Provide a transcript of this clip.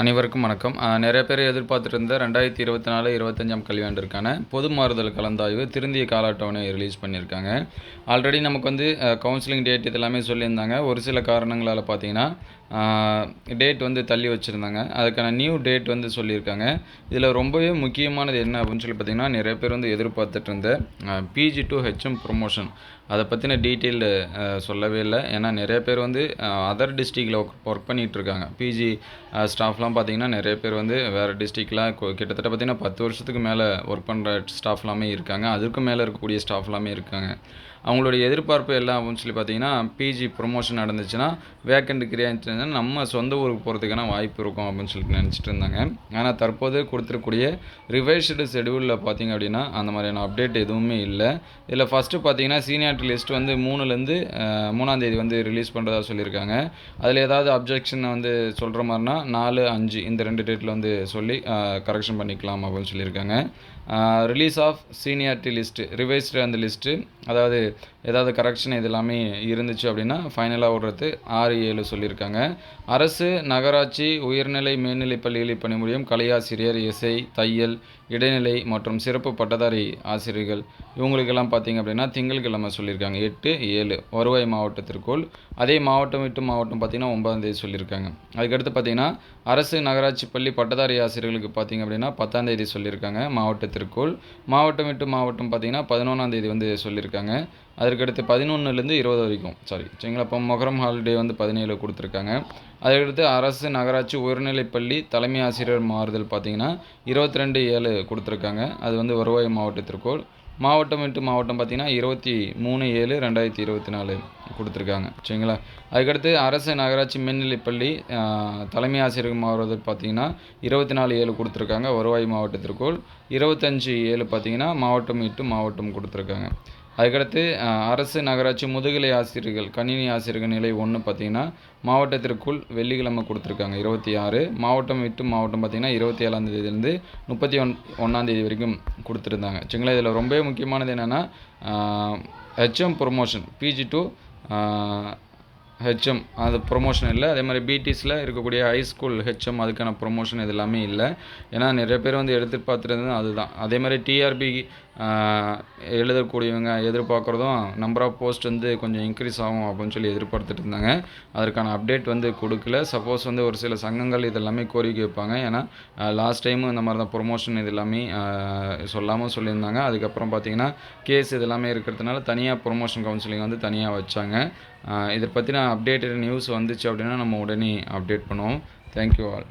அனைவருக்கும் வணக்கம். நிறைய பேர் எதிர்பார்த்துருந்த ரெண்டாயிரத்தி இருபத்தி நாலு இருபத்தஞ்சாம் கல்வியாண்டிற்கான பொது மாறுதல் கலந்தாய்வு திருந்திய கால அட்டவணை ரிலீஸ் பண்ணியிருக்காங்க. ஆல்ரெடி நமக்கு வந்து கவுன்சிலிங் டேட் இதெல்லாமே சொல்லியிருந்தாங்க. ஒரு சில காரணங்களால் பார்த்தீங்கன்னா டேட் வந்து தள்ளி வச்சுருந்தாங்க. அதுக்கான நியூ டேட் வந்து சொல்லியிருக்காங்க. இதில் ரொம்பவே முக்கியமானது என்ன அப்படின்னு சொல்லி பார்த்தீங்கன்னா நிறைய பேர் வந்து எதிர்பார்த்துட்டு இருந்த பிஜி டு ஹெச்எம் ப்ரொமோஷன் அதை பற்றின டீட்டெயில் சொல்லவே இல்லை. ஏன்னா நிறைய பேர் வந்து அதர் டிஸ்ட்ரிக்டில் ஒர்க் பண்ணிகிட்டு இருக்காங்க பிஜி ஸ்டாஃப்லாம் பார்த்தீங்கன்னா நிறைய பேர் வந்து வேறு டிஸ்ட்ரிக்டில் கிட்டத்தட்ட பார்த்தீங்கன்னா பத்து வருஷத்துக்கு மேலே ஒர்க் பண்ணுற ஸ்டாஃப்லாமே இருக்காங்க. அதுக்கு மேலே இருக்கக்கூடிய ஸ்டாஃப்லாமே இருக்காங்க. அவங்களுடைய எதிர்பார்ப்பு எல்லாம் அப்படின்னு சொல்லி பார்த்தீங்கன்னா பிஜி ப்ரொமோஷன் நடந்துச்சுன்னா வேக்கண்ட் கிரியா நம்ம சொந்த ஊருக்கு போகிறதுக்கான வாய்ப்பு இருக்கும் அப்படின்னு சொல்லிட்டு நினச்சிட்டு இருந்தாங்க. ஆனால் தற்போது கொடுத்துருக்கூடிய ரிவைஸ்டு ஷெடியூலில் பார்த்தீங்க அப்படின்னா அந்த மாதிரியான அப்டேட் எதுவுமே இல்லை. இதில் ஃபஸ்ட்டு பார்த்தீங்கன்னா சீனியாரிட்டி லிஸ்ட் வந்து மூணுலேருந்து மூணாந்தேதி வந்து ரிலீஸ் பண்ணுறதா சொல்லியிருக்காங்க. அதில் ஏதாவது அப்ஜெக்ஷன் வந்து சொல்கிற மாதிரினா நாலு அஞ்சு இந்த ரெண்டு டேட்டில் வந்து சொல்லி கரெக்ஷன் பண்ணிக்கலாம் அப்படின்னு சொல்லியிருக்காங்க. Release of seniority list revised அந்த லிஸ்ட்டு அதாவது ஏதாவது கரெக்ஷன் இது எல்லாமே இருந்துச்சு அப்படின்னா ஃபைனலாக விடுறது ஆறு ஏழு சொல்லியிருக்காங்க. அரசு நகராட்சி உயர்நிலை மேல்நிலைப் பள்ளிகளில் பணிபுரியும் கலையாசிரியர் இசை தையல் இடைநிலை மற்றும் சிறப்பு பட்டதாரி ஆசிரியர்கள். இவங்களுக்கெல்லாம் பார்த்தீங்க அப்படின்னா திங்கள்கிழமை சொல்லியிருக்காங்க. எட்டு ஏழு வருவாய் மாவட்டத்திற்குள். அதே மாவட்டம் விட்டு மாவட்டம் பார்த்தீங்கன்னா ஒன்பதாம் தேதி சொல்லியிருக்காங்க. அதுக்கடுத்து பார்த்தீங்கன்னா அரசு அரசு நகராட்சி பள்ளி பட்டதாரி ஆசிரியர்களுக்கு பார்த்தீங்க அப்படின்னா பத்தாம் தேதி சொல்லியிருக்காங்க. மாவட்டத்திற்குள் மாவட்டம் விட்டு மாவட்டம் பார்த்தீங்கன்னா பதினொன்றாம் தேதி வந்து சொல்லியிருக்காங்க. அதற்கடுத்து பதினொன்றுலேருந்து இருபது வரைக்கும். சாரி சரிங்களா? இப்போ மொஹரம் ஹாலிடே வந்து பதினேழு கொடுத்துருக்காங்க. அதுக்கடுத்து அரசு நகராட்சி உயர்நிலைப் பள்ளி தலைமை ஆசிரியர் மாறுதல் பார்த்தீங்கன்னா இருபத்தி ரெண்டு ஏழு கொடுத்துருக்காங்க. அது வந்து வருவாய் மாவட்டத்திற்குள் மாவட்டம் விட்டு மாவட்டம் பார்த்தீங்கன்னா இருபத்தி மூணு ஏழு ரெண்டாயிரத்தி இருபத்தி நாலு கொடுத்துருக்காங்க. சரிங்களா? அதுக்கடுத்து அரசு நகராட்சி மேல்நிலைப்பள்ளி தலைமை ஆசிரியர் மாவட்டத்தில் பார்த்தீங்கன்னா இருபத்தி நாலு ஏழு கொடுத்துருக்காங்க. வருவாய் மாவட்டத்திற்குள் இருபத்தஞ்சி ஏழு பார்த்தீங்கன்னா மாவட்டம் விட்டு மாவட்டம் கொடுத்துருக்காங்க. அதுக்கடுத்து அரசு நகராட்சி முதுகலை ஆசிரியர்கள் கணினி ஆசிரியர்கள் நிலை ஒன்று பார்த்தீங்கன்னா மாவட்டத்திற்குள் வெள்ளிக்கிழமை கொடுத்துருக்காங்க இருபத்தி ஆறு. மாவட்டம் விட்டு மாவட்டம் பார்த்தீங்கன்னா இருபத்தி ஏழாந்தேதியிலேருந்து முப்பத்தி ஒன் ஒன்றாந்தேதி வரைக்கும் கொடுத்துருந்தாங்க. சரிங்களா? இதில் ரொம்பவே முக்கியமானது என்னென்னா HM promotion PG to HM அது ப்ரொமோஷன் இல்லை. அதே மாதிரி பிடிஸில் இருக்கக்கூடிய ஹைஸ்கூல் ஹெச்எம் அதுக்கான ப்ரொமோஷன் இது எல்லாமே இல்லை. ஏன்னா நிறைய பேர் வந்து எதிர்பார்த்துருந்தது அதுதான். அதே மாதிரி டிஆர்பி எழுதக்கூடியவங்க எதிர்பார்க்குறதும் நம்பர் ஆஃப் போஸ்ட் வந்து கொஞ்சம் இன்க்ரீஸ் ஆகும் அப்படின்னு சொல்லி எதிர்பார்த்துட்டு இருந்தாங்க. அதற்கான அப்டேட் வந்து கொடுக்கல. சப்போஸ் வந்து ஒரு சில சங்கங்கள் இதெல்லாமே கோரிக்கை வைப்பாங்க. ஏன்னா லாஸ்ட் டைமும் இந்த மாதிரி தான் ப்ரொமோஷன் இது எல்லாமே சொல்லாமல் சொல்லியிருந்தாங்க. அதுக்கப்புறம் பார்த்தீங்கன்னா கேஸ் இதெல்லாமே இருக்கிறதுனால தனியாக ப்ரொமோஷன் கவுன்சிலிங் வந்து தனியாக வச்சாங்க. இதை பற்றின அப்டேட்டட் நியூஸ் வந்துச்சு அப்படின்னா நம்ம உடனே அப்டேட் பண்ணுவோம். Thank you all